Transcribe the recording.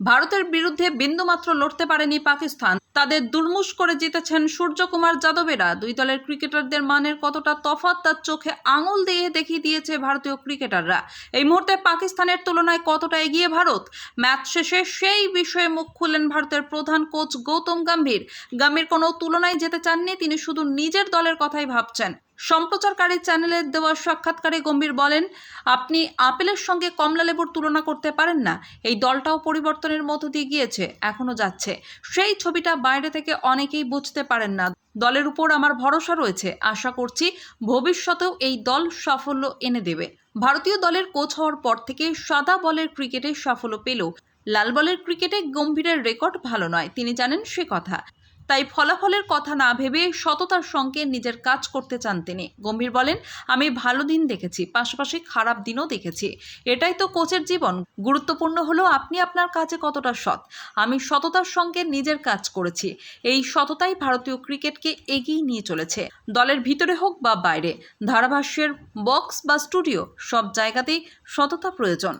ভারতের বিরুদ্ধে বিন্দুমাত্র লড়তে পারেনি পাকিস্তান। তাদের দুর্মুষ করে জিতেছেন সূর্যকুমার যাদবেরা। দুই দলের ক্রিকেটারদের মানের কতটা তফাৎ তার চোখে আঙুল দিয়ে দেখিয়ে দিয়েছে ভারতীয় ক্রিকেটাররা। এই মুহূর্তে পাকিস্তানের তুলনায় কতটা এগিয়ে ভারত? ম্যাচ শেষে সেই বিষয়ে মুখ খুললেন ভারতের প্রধান কোচ গৌতম গম্ভীর। গম্ভীর কোনো তুলনায় যেতে চাননি, তিনি শুধু নিজের দলের কথাই ভাবছেন। সম্প্রচারকারী চ্যানেলের দেওয়া সাক্ষাৎকারে গম্ভীর বলেন, আপনি আপেলের সঙ্গে কমলালেবুর তুলনা করতে পারেন না। এই দলটাও পরিবর্তনের মধ্য দিয়ে গিয়েছে, এখনও যাচ্ছে। সেই ছবিটা বাইরে থেকে অনেকেই বুঝতে পারেন না। দলের উপর আমার ভরসা রয়েছে। আশা করছি ভবিষ্যতেও এই দল সাফল্য এনে দেবে। ভারতীয় দলের কোচ হওয়ার পর থেকে সাদা বলের ক্রিকেটে সাফল্য পেলেও, লাল বলের ক্রিকেটে গম্ভীরের রেকর্ড ভালো নয়, তিনি জানেন সে কথা। তাই ফলাফলের কথা না ভেবে সততার সঙ্গে নিজের কাজ করতে চান তিনি। গম্ভীর বলেন, আমি ভালো দিন দেখেছি, পাশাপাশি খারাপ দিনও দেখেছি। এটাই তো কোচের জীবন। গুরুত্বপূর্ণ হলো আপনি আপনার কাজে কতটা সৎ। আমি সততার সঙ্গে নিজের কাজ করেছি। এই সততাই ভারতীয় ক্রিকেটকে এগিয়ে নিয়ে চলেছে। দলের ভিতরে হোক বা বাইরে, ধারাভাষ্যের বক্স বা স্টুডিও সব জায়গাতেই সততা প্রয়োজন।